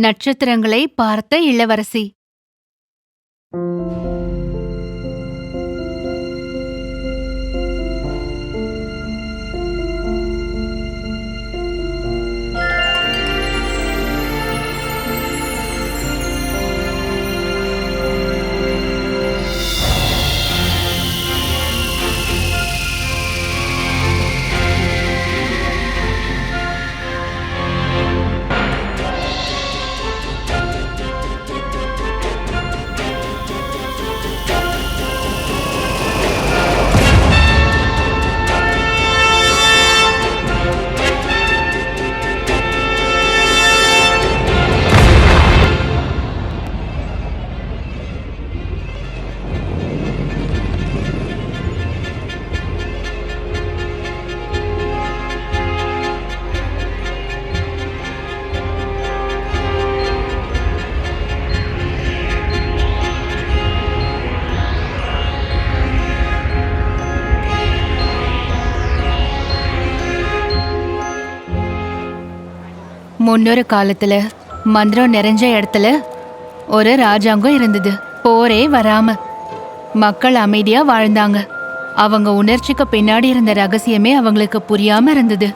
நட்சத்திரங்களை பார்த்த இளவரசி. முன்னொரு காலத்துல மந்திரம் நிறைஞ்ச இடத்துல ஒரு ராஜாங்கம் இருந்தது. போரே வராம. மக்கள் அமைதியா வாழ்ந்தாங்க. அவங்க உணர்ச்சிக்கு பின்னாடி இருந்த ரகசியமே அவங்களுக்கு புரியாம இருந்தது.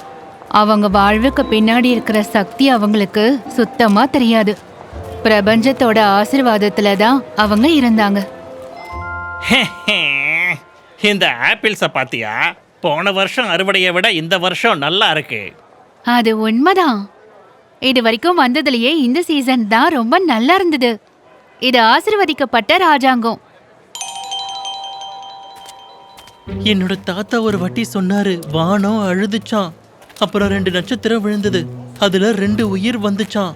அவங்க வாழ்வுக்கு பின்னாடி இருக்கிற சக்தி அவங்களுக்கு சுத்தமா தெரியாது. பிரபஞ்சத்தோட ஆசிர்வாதத்துல தான் அவங்க இருந்தாங்க. இந்த ஆப்பிள்ஸை பாத்தியா? போன வருஷம் அறுவடையை விட இந்த வருஷம் நல்லா இருக்கு. அது உண்மைதான். இது வரைக்கும் வந்ததுலயே இந்த சீசன் தான் ரொம்ப நல்லா இருந்தது. இது ஆசிர்வதிக்கப்பட்ட ராஜாங்கம். என்னோட தாத்தா ஒரு வாட்டி சொன்னாரு வானம் அழுதுச்சான் அப்புறம் ரெண்டு நட்சத்திரம் விழுந்தது. அதுல ரெண்டு உயிர் வந்துச்சான்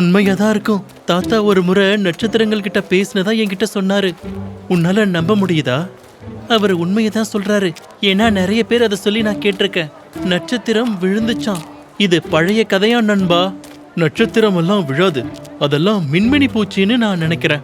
உண்மையா தான் இருக்கும். தாத்தா ஒரு முறை நட்சத்திரங்கள் கிட்ட பேசினதா என்கிட்ட சொன்னாரு. உன்னால நம்ப முடியுதா? அவர் உண்மையை தான் சொல்றாரு. ஏன்னா நிறைய பேர் அதை சொல்லி நான் கேட்டிருக்கேன். நட்சத்திரம் விழுந்துச்சான் இது பழைய கதையா நண்பா? நட்சத்திரம் எல்லாம் விழாது. அதெல்லாம் மின்மினி பூச்சின்னு நான் நினைக்கிறேன்.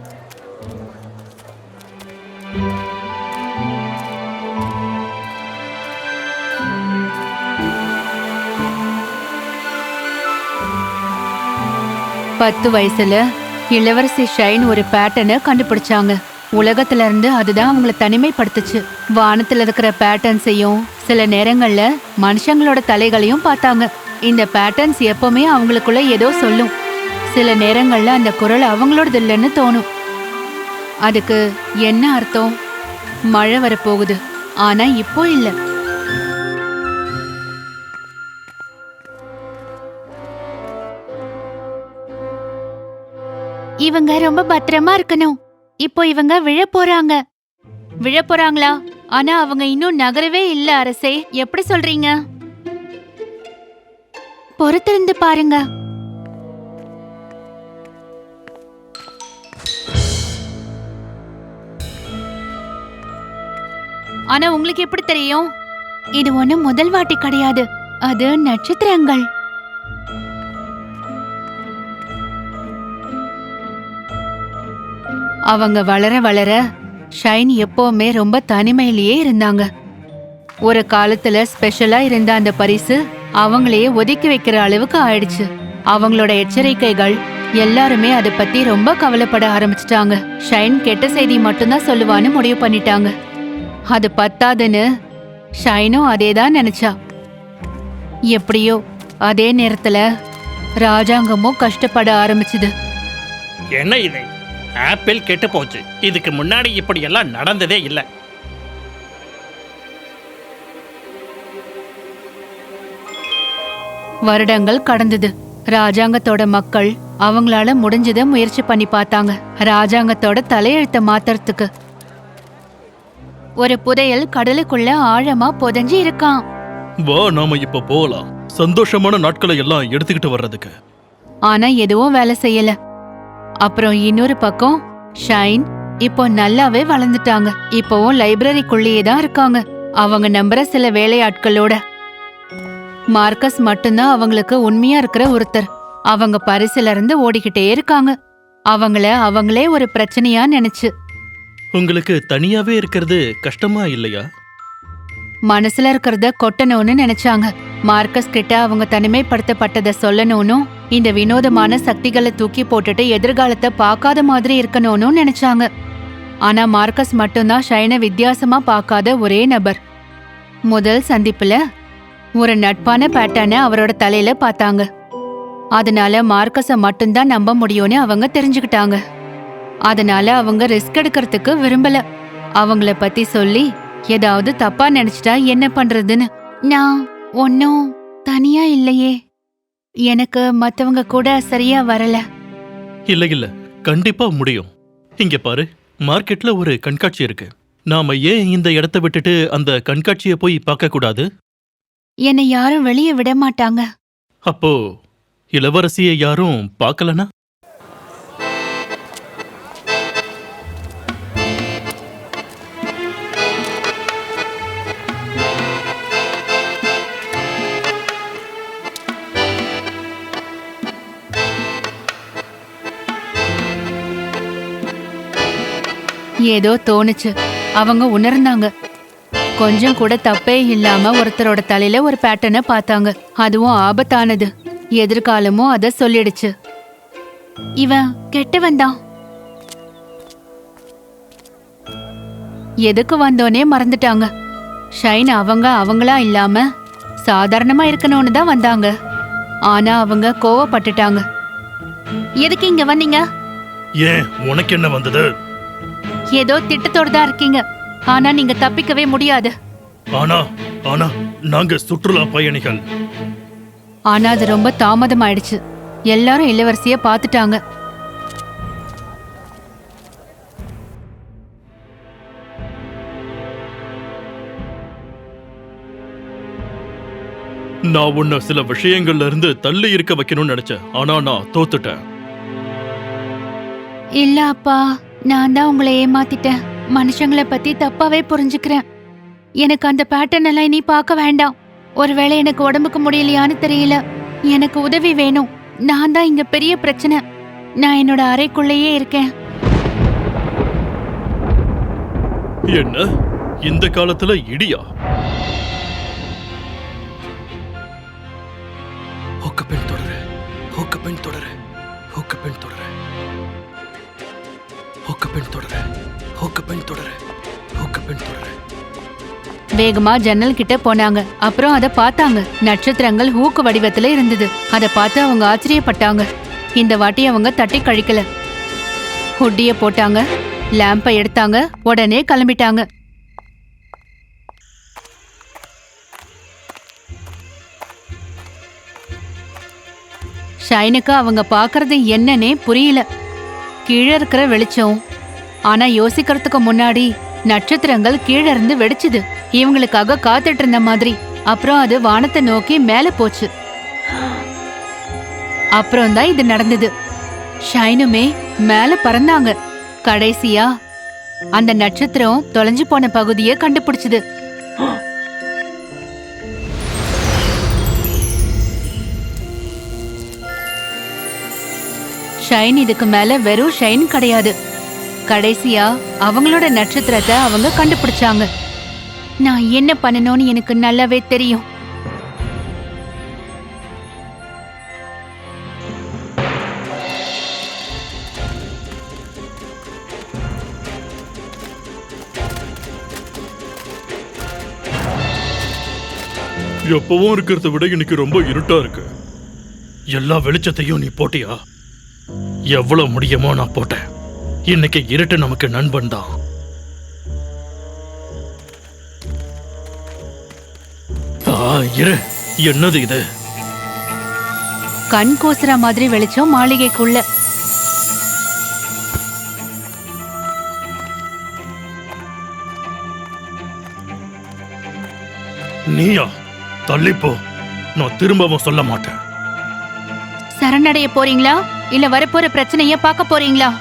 பத்து வயசுல இளவரசி ஷைன் ஒரு பேட்டர்னை கண்டுபிடிச்சாங்க. உலகத்துல இருந்து அதுதான் அவங்கள தனிமைப்படுத்துச்சு. வானத்துல இருக்கிற பேட்டர்ன்ஸையும் சில நேரங்கள்ல மனுஷங்களோட தலைகளையும் பார்த்தாங்க. இந்த பேட்டர்ன்ஸ் எப்பவுமே அவங்களுக்குள்ள ஏதோ சொல்லும். சில நேரங்கள்ல அந்த குரல் அவங்களோடது இல்லைன்னு தோணும். அதுக்கு என்ன அர்த்தம்? மழை வரப்போகுது. ஆனா இப்போ இல்லை. இவங்க ரொம்ப பத்திரமா இருக்கணும். இப்போ இவங்க விழ போறாங்க. விழ போறாங்களா? ஆனா அவங்க இன்னும் நகரவே இல்ல அரசே. எப்படி சொல்றீங்க? பொறுத்திருந்து பாருங்க. ஆனா உங்களுக்கு எப்படி தெரியும்? இது ஒண்ணு முதல் வாட்டி கிடையாது. அது நட்சத்திரங்கள். அவங்க வளர வளர ஷைன் எப்பவுமே ரொம்ப தனிமையிலேயே இருந்தாங்க. ஒரு காலத்துல ஸ்பெஷலா இருந்த அந்த பரிசு அவங்களையே ஒதுக்கி வைக்கிற அளவுக்கு ஆயிடுச்சு. அவங்களோட எச்சரிக்கைகள் எல்லாருமே அதை பத்தி ரொம்ப கவலைப்பட ஆரம்பிச்சிட்டாங்க. ஷைன் கெட்ட செய்தி மட்டும்தான் சொல்லுவான்னு முடிவு பண்ணிட்டாங்க. அது பத்தாதுன்னு ஷைனும் அதே தான் நினைச்சா. எப்படியோ அதே நேரத்துல ராஜாங்கமும் கஷ்டப்பட ஆரம்பிச்சுது. என்ன இது? ஆப்பிள் கெட்டு போச்சு. இதுக்கு முன்னாடி இப்படி எல்லாம் நடந்ததே இல்லை. வருடங்கள் கடந்தது. ராஜாங்கத்தோட மக்கள் அவங்களால முடிஞ்சத முயற்சி பண்ணி பார்த்தாங்க. ராஜாங்கத்தோட தலையெழுத்த மாத்துறதுக்கு. ஒரு புதையல் கடலுக்குள்ள ஆழமா புதைஞ்சு இருக்கான் வா நாம இப்ப போகலாம் சந்தோஷமான நாட்களை எல்லாம் எடுத்துக்கிட்டு வர்றதுக்கு. ஆனா எதுவும் வேலை செய்யல. அப்புறம் இன்னொரு பக்கம் ஷைன் இப்போ நல்லாவே வளர்ந்துட்டாங்க. இப்போவும் லைப்ரரிக்குள்ளேயே தான் இருக்காங்க. அவங்க நம்புற சில வேலையாட்களோட. மார்க்கஸ் மட்டும்தான் அவங்களுக்கு உண்மையா இருக்கிற ஒருத்தர். அவங்க பரிசுல இருந்து ஓடிக்கிட்டே இருக்காங்க. அவங்கள அவங்களே ஒரு பிரச்சனையா நினைச்சு. உங்களுக்கு தனியாவே இருக்கிறது கஷ்டமா இல்லையா? மனசுல இருக்கிறத கொட்டணும்னு நினைச்சாங்க. மார்க்கஸ் கிட்ட அவங்க தனிமைப்படுத்தப்பட்டதை சொல்லணும்னும் இந்த வினோதமான சக்திகளை தூக்கி போட்டுட்டு எதிர்காலத்தை பார்க்காத மாதிரி இருக்கணும்னு நினைச்சாங்க. ஆனா மார்க்கஸ் மட்டும்தான் ஷைனை வித்தியாசமா பார்க்காத ஒரே நபர். முதல் சந்திப்புல ஒரு நட்பான பேட்டர்னை அவரோட தலையில பார்த்தாங்க. அதனால மார்க்கஸ மட்டும்தான் நம்ப முடியும்னு அவங்க தெரிஞ்சுக்கிட்டாங்க. அதனால அவங்க ரிஸ்க் எடுக்கிறதுக்கு விரும்பல. அவங்கள பத்தி சொல்லி ஏதாவது தப்பா நினைச்சிட்டா என்ன பண்றதுன்னு. நான் ஒன்னும் தனியா இல்லையே. எனக்கு மத்தவங்க கூட சரியா வரல. இல்ல இல்ல. கண்டிப்பா முடியும். இங்க பாரு மார்க்கெட்ல ஒரு கண்காட்சி இருக்கு. நாம ஏன் இந்த இடத்த விட்டுட்டு அந்த கண்காட்சியை போய் பார்க்க கூடாது என்னை யாரும் வெளியே விட மாட்டாங்க. அப்போ இளவரசியை யாரும் பார்க்கலனா? ஏதோ தோணுச்சு. அவங்க உணர்ந்தாங்க. கொஞ்சம் கூட தப்பே இல்லாம ஒருத்தரோட தலையில ஒரு பேட்டர்னை பார்த்தாங்க. அதுவும் ஆபத்தானது. எதிர்காலமும் அத சொல்லிடுச்சு. இவன் கெட்டவன் தான். எதுக்கு வந்தோனே மறந்துட்டாங்க. ஷைன் அவங்க அவங்களா இல்லாம சாதாரணமா இருக்கணும்னு தான் வந்தாங்க. ஆனா அவங்க கோவப்பட்டுட்டாங்க. எதுக்கு இங்க வந்தீங்க? ஏன் உனக்கு என்ன வந்தது? ஏதோ திட்டத்தோட தான் இருக்கீங்க. ஆனா நீங்க தப்பிக்கவே முடியாது. ஆனா ஆனா நாங்க சுற்றுலா பயணிகள். ஆனா அது ரொம்ப தாமதம் ஆயிடுச்சு எல்லாரும் இளவரசிய பார்த்துட்டாங்க நான் உன்னை சில விஷயங்கள்ல இருந்து தள்ளி இருக்க வைக்கணும்னு நினைச்சேன். ஆனா நான் தோத்துட்டேன். இல்ல அப்பா நான் தான் உங்களை ஏமாத்திட்டேன். மனுஷங்கள பத்தி தப்பாவே புரிஞ்சுக்கிறேன். எனக்கு அந்த பேட்டர்ன் எல்லாம் இனி பார்க்க வேண்டாம். ஒருவேளை எனக்கு உடம்புக்கு முடியலையான்னு தெரியல. எனக்கு உதவி வேணும். நான் தான் இங்க பெரிய பிரச்சனை. நான் என்னோட அறைக்குள்ளேயே இருக்கேன். என்ன? இந்த காலத்துல இடியா? ஹோக்கப்பெண் தொடரு. ஹோக்கப்பெண் தொடரு. ஹோக்கப்பெண் தொடரு. ஹோக்கப்பெண் தொடரு. ஹோக்கப்பெண் வேகமா ஜன்னல் கிட்ட போனாங்க. அப்புறம் அத பார்த்தாங்க. நட்சத்திரங்கள் ஹூக்கு வடிவத்துல இருந்தது. அத பார்த்து அவங்க ஆச்சரியப்பட்டாங்க. இந்த வாட்டி அவங்க தட்டி கழிக்கல. ஹுட்டிய போட்டாங்க. லேம்பை எடுத்தாங்க. உடனே கிளம்பிட்டாங்க. ஷைனுக்கு அவங்க பார்க்கறது என்னன்னே புரியல. கீழே இருக்கிற வெளிச்சம் ஆனா யோசிக்கிறதுக்கு முன்னாடி நட்சத்திரங்கள் கீழே இருந்து வெடிச்சுது. இவங்களுக்காக காத்துட்டு இருந்த மாதிரி. அப்புறம் அது வானத்தை நோக்கி மேல போச்சு. அப்புறம் தான் இது நடந்தது. ஷைனுமே மேல பறந்தாங்க. கடைசியா அந்த நட்சத்திரம் தொலைஞ்சு போன பகுதியை கண்டுபிடிச்சது. ஷைன் இதுக்கு மேல வெறும் ஷைன் கிடையாது. கடைசியா அவங்களோட நட்சத்திரத்தை அவங்க கண்டுபிடிச்சாங்க. நான் என்ன பண்ணணும்னு எனக்கு நல்லாவே தெரியும். எப்பவும் இருக்கிறத விட இன்னைக்கு ரொம்ப இருட்டா இருக்கு. எல்லா வெளிச்சத்தையும் நீ போட்டியா? எவ்வளவு முடியுமோ நான் போட்டேன். இன்னைக்கு இருட்டு நமக்கு நண்பன் தான். ஆ, இரு. என்னது இது? கண் கூசுற மாதிரி வெளிச்சம் மாளிகைக்குள்ள. நீயா? தள்ளிப்போ. நான் திரும்பவும் சொல்ல மாட்டேன். சரணடைய போறீங்களா? இல்ல வரப்போற பிரச்சனைய பார்க்க போறீங்களா?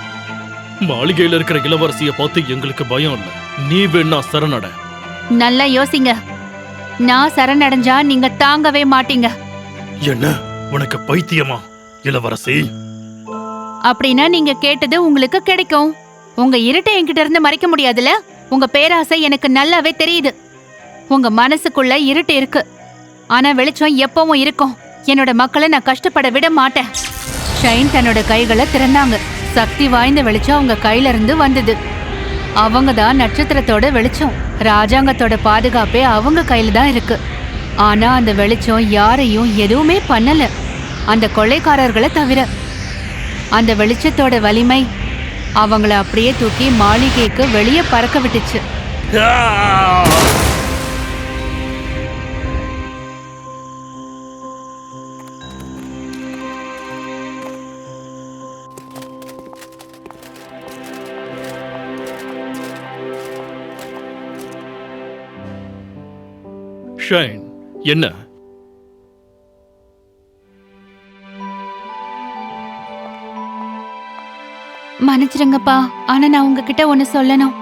மாளிகையில இருக்கிற இளவரசிய பார்த்து எங்களுக்கு பயம் இல்ல. நீ வேணா சரணட. நல்லா யோசிங்க. நான் சரணடைஞ்சா நீங்க தாங்கவே மாட்டீங்க. என்ன? உனக்கு பைத்தியமா? இளவரசி? அப்படின்னா நீங்க கேட்டது உங்களுக்கு கிடைக்கும். உங்க இருட்டை என்கிட்ட இருந்து மறைக்க முடியாதுல உங்க பேராசை எனக்கு நல்லாவே தெரியுது. உங்க மனசுக்குள்ள இருட்டு இருக்கு. ஆனா வெளிச்சம் எப்பவும் இருக்கும். என்னோட மக்களை நான் கஷ்டப்பட விட மாட்டேன். ஷைன் தன்னோட கைகளை திறந்தாங்க. சக்தி வாய்ந்த வெளிச்சம் அவங்க கையில இருந்து வந்தது. அவங்க தான் நட்சத்திரத்தோட வெளிச்சம். ராஜாங்கத்தோட பாதுகாப்பே அவங்க கையில தான் இருக்கு. ஆனா அந்த வெளிச்சம் யாரையும் எதுவுமே பண்ணல. அந்த கொள்ளைக்காரர்களை தவிர. அந்த வெளிச்சத்தோட வலிமை அவங்கள அப்படியே தூக்கி மாளிகைக்கு வெளியே பறக்க விட்டுச்சு. ஷைன். என்ன? மன்னிச்சிருங்கப்பா ஆனா நான் உங்ககிட்ட ஒன்னு சொல்லணும்.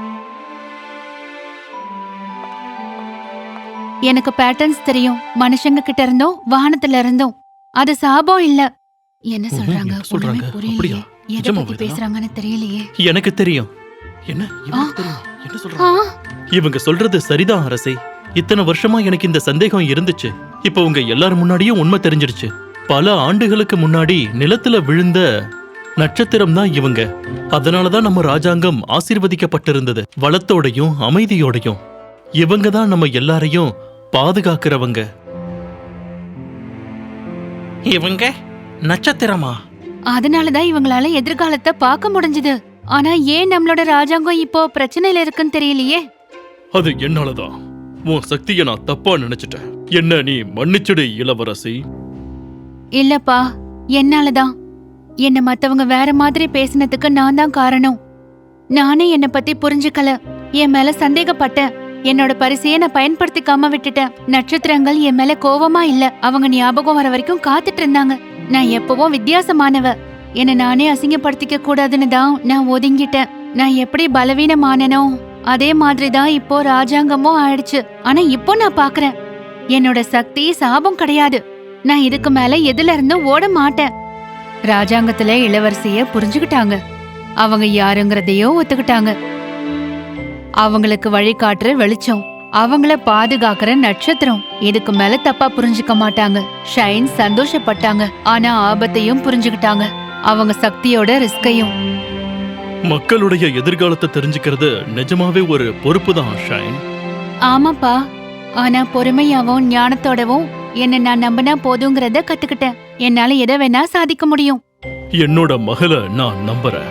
எனக்கு பேட்டர்ன்ஸ் தெரியும். மனுஷங்க கிட்ட இருந்தும் வானத்துல இருந்தும். அது சாபம் இல்ல. என்ன சொல்றாங்க? சொல்றாங்க? புரியலையே? எதை பத்தி? பேசுறாங்கன்னு தெரியலையே. எனக்கு தெரியும். என்ன? என்ன சொல்றாங்க? இவங்க சொல்றது சரிதான் அரசே. இத்தனை வருஷமா எனக்கு இந்த சந்தேகம் இருந்துச்சு. இப்ப உங்க எல்லார் முன்னாடியும் உண்மை தெரிஞ்சிடுச்சு பல ஆண்டுகளுக்கு முன்னாடி நிலத்துல விழுந்த நட்சத்திரம் தான் இவங்க. அதனாலதான் நம்ம ராஜாங்கம் ஆசீர்வதிக்கப்பட்டிருந்தது. வளத்தோடையும் அமைதியோடையும். இவங்க தான் நம்ம எல்லாரையும் பாதுகாக்கிறவங்க. இவங்க நட்சத்திரமா? அதனாலதான் இவங்களால எதிர்காலத்தை பார்க்க முடிஞ்சது. ஆனா ஏன் நம்மளோட ராஜாங்கம் இப்போ பிரச்சனையில இருக்குன்னு தெரியலையே? அது என்னாலதான்? உன் சக்தியை நான் தப்பா நினைச்சிட்டேன். என்ன நீ மன்னிச்சுடு இளவரசி? இல்லப்பா என்னாலதான். என்ன மத்தவங்க வேற மாதிரி பேசினதுக்கு நான் தான் காரணம். நானே என்னை பத்தி புரிஞ்சுக்கல. என் மேல சந்தேகப்பட்டேன். என்னோட பரிசையை நான் பயன்படுத்திக்காம விட்டுட்டேன். நட்சத்திரங்கள் என் மேல கோவமா இல்ல. அவங்க ஞாபகம் வர வரைக்கும் காத்துட்டு இருந்தாங்க. நான் எப்பவும் வித்தியாசமானவ. என்ன நானே அசிங்கப்படுத்திக்க கூடாதுன்னு தான் நான் ஒதுங்கிட்டேன். நான் எப்படி பலவீனமானனோ. அதே மாதிரி தான் இப்போ ராஜாங்கமும் ஆயிடுச்சு. ஆனா இப்போ நான் பாக்குறேன். என்னோட சக்தி சாபம் கிடையாது. நான் இதுக்கு மேல எதுல இருந்தும் ஓட மாட்டேன். ராஜாங்கத்துல இளவரசிய புரிஞ்சுக்கிட்டாங்க. அவங்க யாருங்கிறதையோ ஒத்துக்கிட்டாங்க. அவங்களுக்கு வழிகாட்டுற வெளிச்சம் அவங்கள பாதுகாக்கிற நட்சத்திரம். இதுக்கு மேல தப்பா புரிஞ்சுக்க மாட்டாங்க. ஷைன் சந்தோஷப்பட்டாங்க. ஆனா ஆபத்தையும் புரிஞ்சுக்கிட்டாங்க. அவங்க சக்தியோட ரிஸ்கையும். மக்களுடைய எதிர்காலத்தை தெரிஞ்சுக்கிறது நிஜமாவே ஒரு பொறுப்பு தான் ஷைன். ஆமாப்பா. ஆனா பொறுமையாவும் ஞானத்தோடவும் என்ன நான் நம்பினா போதுங்கிறத கத்துக்கிட்டேன். என்னால எதை வேணா சாதிக்க முடியும். என்னோட மகளை நான் நம்புறேன்.